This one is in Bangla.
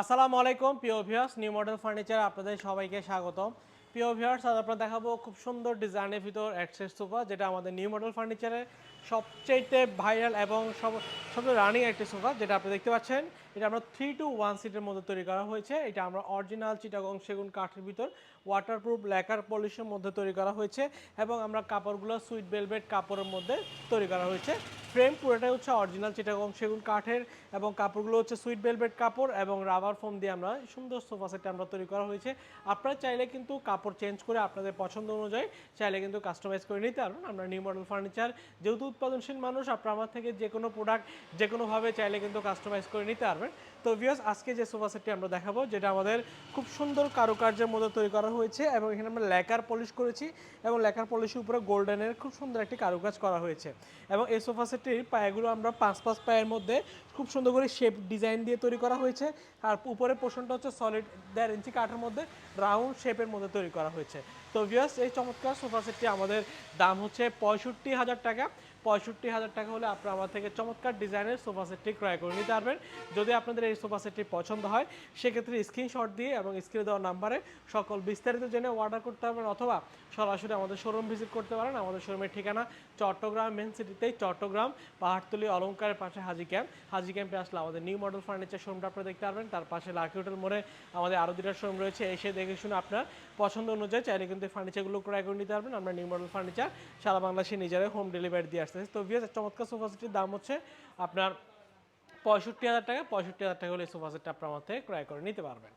আসসালামু আলাইকুম প্রিয় ভিউয়ার্স নিউ মডেল ফার্নিচার আপনাদের সবাইকে স্বাগতম। প্রিয় ভিউয়ার্স, আজ আপনারা দেখাবো খুব সুন্দর ডিজাইনের ভিতর অ্যাক্সেস সোফা যেটা আমাদের নিউ মডেল ফার্নিচারের সবচেয়ে ভাইরাল এবং সব, সবচেয়ে রানিং একটি সোফা যেটা আপনি দেখতে পাচ্ছেন। এটা আমরা থ্রি টু ওয়ান সিটের মধ্যে তৈরি করা হয়েছে। এটা আমরা অরিজিনাল চিটাগং সেগুন কাঠের ভিতর ওয়াটারপ্রুফ ল্যাকার পলিশের মধ্যে তৈরি করা হয়েছে এবং আমরা কাপড়গুলো সুইট ভেলভেট কাপড়ের মধ্যে তৈরি করা হয়েছে। ফ্রেম পুরোটাই হচ্ছে অরিজিনাল চিটাগং সেগুন কাঠের এবং কাপড়গুলো হচ্ছে সুইট ভেলভেট কাপড় এবং রাবার ফোম দিয়ে আমরা সুন্দর সোফা সেটটা আমরা তৈরি করা হয়েছে। আপনারা চাইলে কিন্তু কাপড় চেঞ্জ করে আপনাদের পছন্দ অনুযায়ী চাইলে কিন্তু কাস্টমাইজ করে নিতে পারবেন। আমরা নিউ মডেল ফার্নিচার, যেহেতু উৎপাদনশীল মানুষ আপনার আমার থেকে যে কোনো প্রোডাক্ট যে কোনোভাবে চাইলে কিন্তু কাস্টমাইজ করে নিতে পারবেন। তো ভিউয়ার্স আজকে যে সোফা সেটটি আমরা দেখাবো, যেটা আমাদের খুব সুন্দর কারুকার্যের মধ্যে তৈরি করা হয়েছে এবং এখানে আমরা ল্যাকার পলিশ করেছি এবং ল্যাকার পলিশের উপরে গোল্ডেনের খুব সুন্দর একটি কারুকাজ করা হয়েছে। এবং এই সোফা সেটটির পায়েগুলো আমরা পাঁচ পাঁচ পায়ের মধ্যে খুব সুন্দর করে শেপ ডিজাইন দিয়ে তৈরি করা হয়েছে। আর উপরে পোষণটা হচ্ছে সলিড দেড় ইঞ্চি কাঠের মধ্যে রাউন্ড শেপের মধ্যে তৈরি করা হয়েছে। তো ভিউয়ার্স এই চমৎকার সোফা সেটটি আমাদের দাম হচ্ছে পঁয়ষট্টি হাজার টাকা। পঁয়ষট্টি হাজার টাকা হলে আপনারা আমার থেকে চমৎকার ডিজাইনের সোফা সেটটি ক্রয় করে নিতে পারবেন। যদি আপনাদের এই সোফা সেটটি পছন্দ হয়, সেক্ষেত্রে স্ক্রিনশট দিয়ে এবং স্ক্রিনে দেওয়া নাম্বারে সকল বিস্তারিত জেনে অর্ডার করতে পারবেন অথবা সরাসরি আমাদের শোরুম ভিজিট করতে পারেন। আমাদের শোরুমের ঠিকানা চট্টগ্রাম মেন সিটিতেই চট্টগ্রাম, পাহাড়তলি, অলঙ্কারের পাশে হাজি ক্যাম্প হাজি ক্যাম্পে আসলে আমাদের নিউ মডেল ফার্নিচার শোরুমটা আপনারা দেখতে পারবেন। তার পাশে লাকি হোটেল মোড়ে আমাদের আরও দুটা শোরুম রয়েছে। এসে দেখে শুনে আপনার পছন্দ অনুযায়ী চাইলে কিন্তু ফার্নিচারগুলো ক্রয় করে নিতে পারবেন। আমরা নিউ মডেল ফার্নিচার সারা বাংলাদেশে নিজেরাই হোম ডেলিভারি দিয়ে আসতেছে তো ভিএস চমৎকার সোফা দাম হচ্ছে আপনার পঁয়ষট্টি হাজার টাকা। পঁয়ষট্টি হাজার টাকা হলে সোফা সেটটা আপনার মধ্যে ক্রয় করে নিতে পারবেন।